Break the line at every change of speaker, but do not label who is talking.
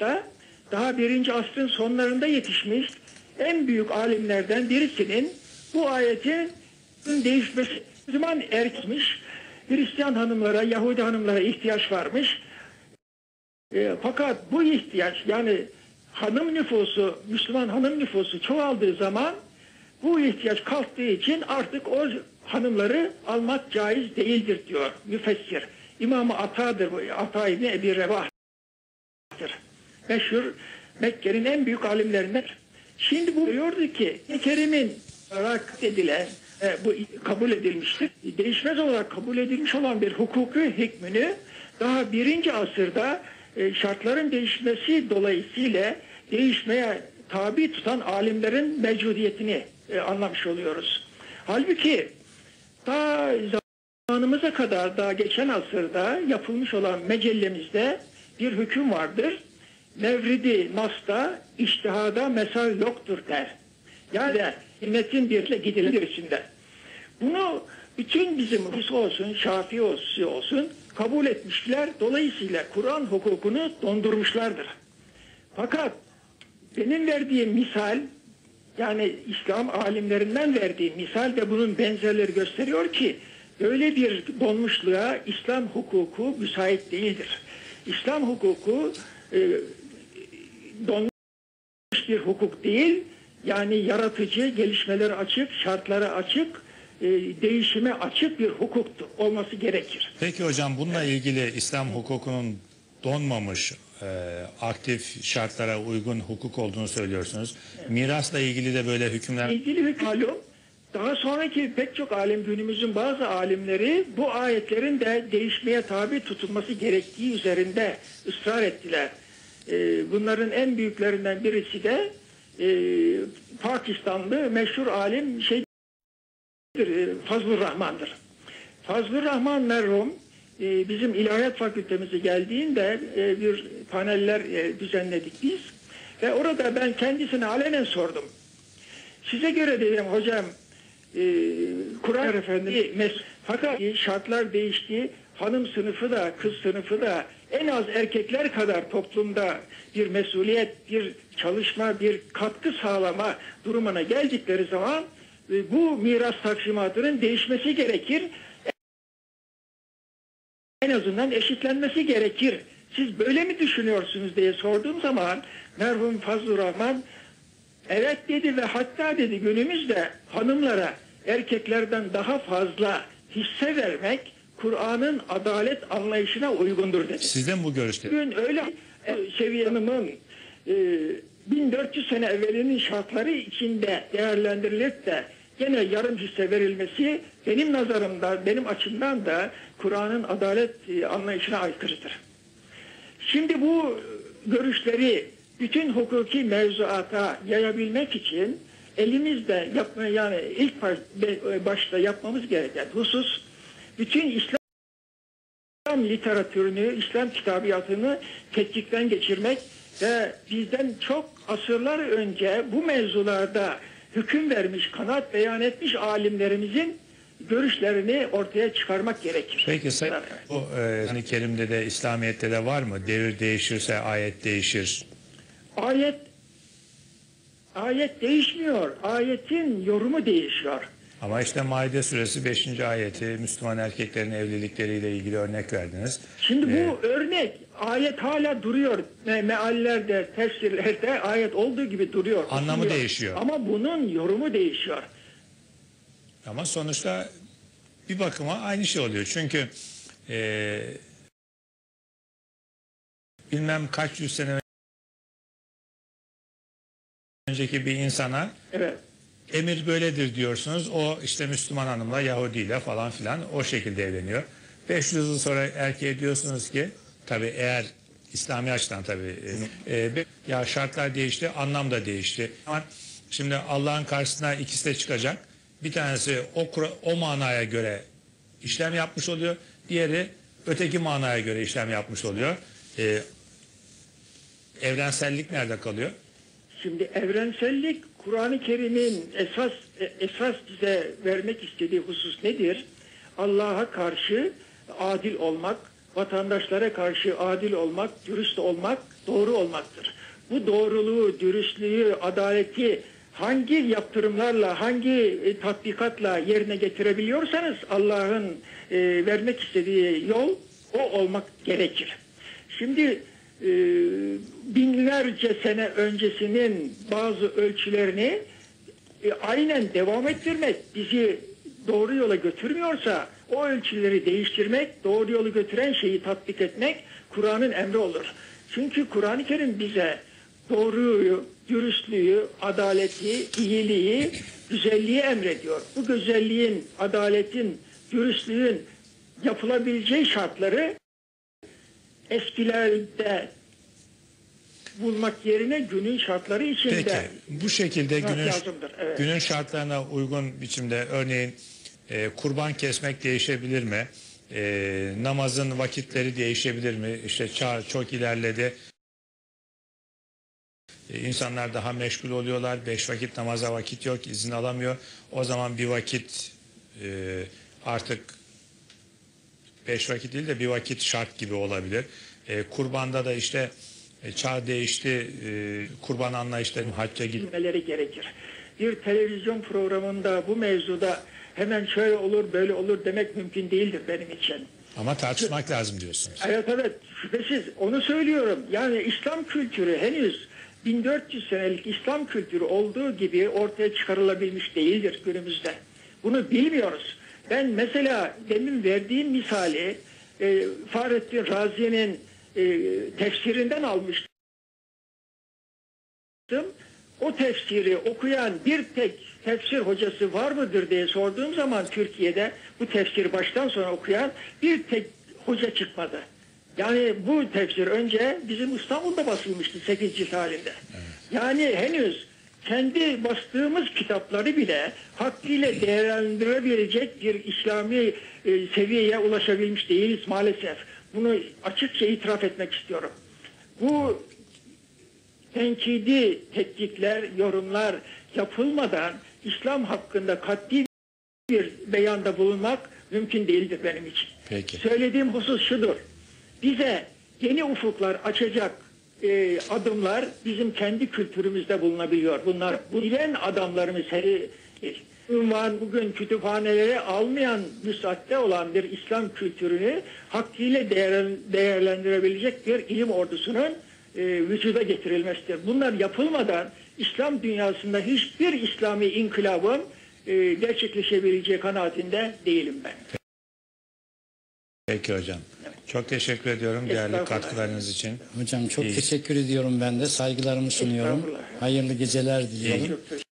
Irak'ta daha birinci asrın sonlarında yetişmiş en büyük alimlerden birisinin bu ayetin değişmesi Müslüman erkekmiş. Hristiyan hanımlara, Yahudi hanımlara ihtiyaç varmış. E, fakat bu ihtiyaç yani hanım nüfusu, Müslüman hanım nüfusu çoğaldığı zaman bu ihtiyaç kalktığı için artık o hanımları almak caiz değildir diyor müfessir. İmam-ı Ata'dır bu. Ata İbni Ebi Revah'tır. Meşhur Mekke'nin en büyük alimlerinden. Şimdi bu diyordu ki Kerim'in olarak edilen e, bu kabul edilmiştir. Değişmez olarak kabul edilmiş olan bir hukuku hükmünü daha birinci asırda e, şartların değişmesi dolayısıyla değişmeye tabi tutan alimlerin mevcudiyetini e, anlamış oluyoruz. Halbuki daha zamanımıza kadar daha geçen asırda yapılmış olan mecellemizde bir hüküm vardır. Mevridi Nas'ta iştihada mesal yoktur der. Yani ümmetin birle gidilir içinde. Bunu bütün bizim Hus olsun, Şafii olsun kabul etmişler. Dolayısıyla Kur'an hukukunu dondurmuşlardır. Fakat benim verdiğim misal yani İslam alimlerinden verdiğim misal ve bunun benzerleri gösteriyor ki böyle bir donmuşluğa İslam hukuku müsait değildir. İslam hukuku e, bir hukuk değil, yani yaratıcı, gelişmeleri açık, şartlara açık, e, değişime açık bir hukuk olması gerekir.
Peki hocam bununla ilgili İslam hukukunun donmamış, e, aktif şartlara uygun hukuk olduğunu söylüyorsunuz. Mirasla ilgili de böyle hükümler...
İlgili bir malum, daha sonraki pek çok alim günümüzün bazı alimleri bu ayetlerin de değişmeye tabi tutulması gerektiği üzerinde ısrar ettiler. E, bunların en büyüklerinden birisi de e, Pakistanlı meşhur alim şeydir, e, Fazlur Rahman'dır. Fazlur Rahman merhum e, bizim ilahiyat fakültemize geldiğinde e, bir paneller e, düzenledik biz ve orada ben kendisine alenen sordum. Size göre dedim hocam e, Kur'an Efendimiz fakat şartlar değişti hanım sınıfı da kız sınıfı da en az erkekler kadar toplumda bir mesuliyet, bir çalışma, bir katkı sağlama durumuna geldikleri zaman e, bu miras taksimatının değişmesi gerekir. En azından eşitlenmesi gerekir. Siz böyle mi düşünüyorsunuz diye sorduğum zaman merhum Fazlur Rahman evet dedi ve hatta dedi günümüzde hanımlara erkeklerden daha fazla hisse vermek Kur'an'ın adalet anlayışına uygundur dedi.
Sizden bu görüşte.
Bugün öyle e, Seviye Hanım'ın e, 1400 sene evvelinin şartları içinde değerlendirilip de gene yarım hisse verilmesi benim nazarımda, benim açımdan da Kur'an'ın adalet e, anlayışına aykırıdır. Şimdi bu görüşleri bütün hukuki mevzuata yayabilmek için elimizde yapma yani ilk başta yapmamız gereken husus bütün İslam literatürünü, İslam kitabiyatını tetkikten geçirmek ve bizden çok asırlar önce bu mevzularda hüküm vermiş, kanat beyan etmiş alimlerimizin görüşlerini ortaya çıkarmak gerekir.
Peki sayın, bu e, hani Kerim'de de İslamiyet'te de var mı? Devir değişirse ayet değişir.
Ayet ayet değişmiyor. Ayetin yorumu değişiyor.
Ama işte Maide suresi 5. ayeti Müslüman erkeklerin evlilikleriyle ilgili örnek verdiniz.
Şimdi bu
Ee,
örnek ayet hala duruyor. Me meallerde, tefsirlerde ayet olduğu gibi duruyor.
Anlamı
okunuyor.
değişiyor.
Ama bunun yorumu değişiyor.
Ama sonuçta bir bakıma aynı şey oluyor. Çünkü e, bilmem kaç yüz sene önceki bir insana
Evet.
Emir böyledir diyorsunuz. O işte Müslüman hanımla Yahudiyle falan filan o şekilde evleniyor. 500 yıl sonra erkeğe diyorsunuz ki tabi eğer İslami açıdan tabi e, e, ya şartlar değişti anlam da değişti. Ama şimdi Allah'ın karşısına ikisi de çıkacak. Bir tanesi o, o manaya göre işlem yapmış oluyor. Diğeri öteki manaya göre işlem yapmış oluyor. E, evrensellik nerede kalıyor?
Şimdi evrensellik Kur'an-ı Kerim'in esas e, esas bize vermek istediği husus nedir? Allah'a karşı adil olmak, vatandaşlara karşı adil olmak, dürüst olmak doğru olmaktır. Bu doğruluğu, dürüstlüğü, adaleti hangi yaptırımlarla, hangi e, tatbikatla yerine getirebiliyorsanız Allah'ın e, vermek istediği yol o olmak gerekir. Şimdi e, binlerce sene öncesinin bazı ölçülerini e, aynen devam ettirmek bizi doğru yola götürmüyorsa o ölçüleri değiştirmek, doğru yolu götüren şeyi tatbik etmek Kur'an'ın emri olur. Çünkü Kur'an-ı Kerim bize doğruyu, dürüstlüğü, adaleti, iyiliği, güzelliği emrediyor. Bu güzelliğin, adaletin, dürüstlüğün yapılabileceği şartları eskilerde bulmak yerine günün şartları içinde
Peki bu şekilde günün
lazımdır, evet.
günün şartlarına uygun biçimde örneğin e, kurban kesmek değişebilir mi? E, namazın vakitleri değişebilir mi? İşte çağ çok ilerledi. E, İnsanlar daha meşgul oluyorlar. Beş vakit namaza vakit yok, izin alamıyor. O zaman bir vakit e, artık beş vakit değil de bir vakit şart gibi olabilir. E, kurbanda da işte e, çağ değişti, e, kurban anlayışları hacca git.
bilmeleri gerekir. Bir televizyon programında bu mevzuda hemen şöyle olur böyle olur demek mümkün değildir benim için.
Ama tartışmak lazım diyorsunuz.
Evet evet şüphesiz onu söylüyorum. Yani İslam kültürü henüz 1400 senelik İslam kültürü olduğu gibi ortaya çıkarılabilmiş değildir günümüzde. Bunu bilmiyoruz. Ben mesela demin verdiğim misali e, Fahrettin Razi'nin e, tefsirinden almıştım. O tefsiri okuyan bir tek tefsir hocası var mıdır diye sorduğum zaman Türkiye'de bu tefsiri baştan sona okuyan bir tek hoca çıkmadı. Yani bu tefsir önce bizim İstanbul'da basılmıştı 8 cilt halinde. Yani henüz kendi bastığımız kitapları bile hakkıyla değerlendirebilecek bir İslami e, seviyeye ulaşabilmiş değiliz maalesef. Bunu açıkça itiraf etmek istiyorum. Bu tenkidi tetkikler, yorumlar yapılmadan İslam hakkında katli bir beyanda bulunmak mümkün değildir benim için.
Peki.
Söylediğim husus şudur. Bize yeni ufuklar açacak e, adımlar bizim kendi kültürümüzde bulunabiliyor. Bunlar bu bilen adamlarımız heri e, ünvan bugün kütüphanelere almayan müsaatte olan bir İslam kültürünü hakkıyla değer, değerlendirebilecek bir ilim ordusunun e, vücuda getirilmesidir. Bunlar yapılmadan İslam dünyasında hiçbir İslami inkılabın e, gerçekleşebileceği kanaatinde değilim ben.
Peki hocam. Çok teşekkür ediyorum değerli katkılarınız için.
Hocam çok
İyi.
teşekkür ediyorum ben de. Saygılarımı sunuyorum. Hayırlı geceler diliyorum.
Teşekkür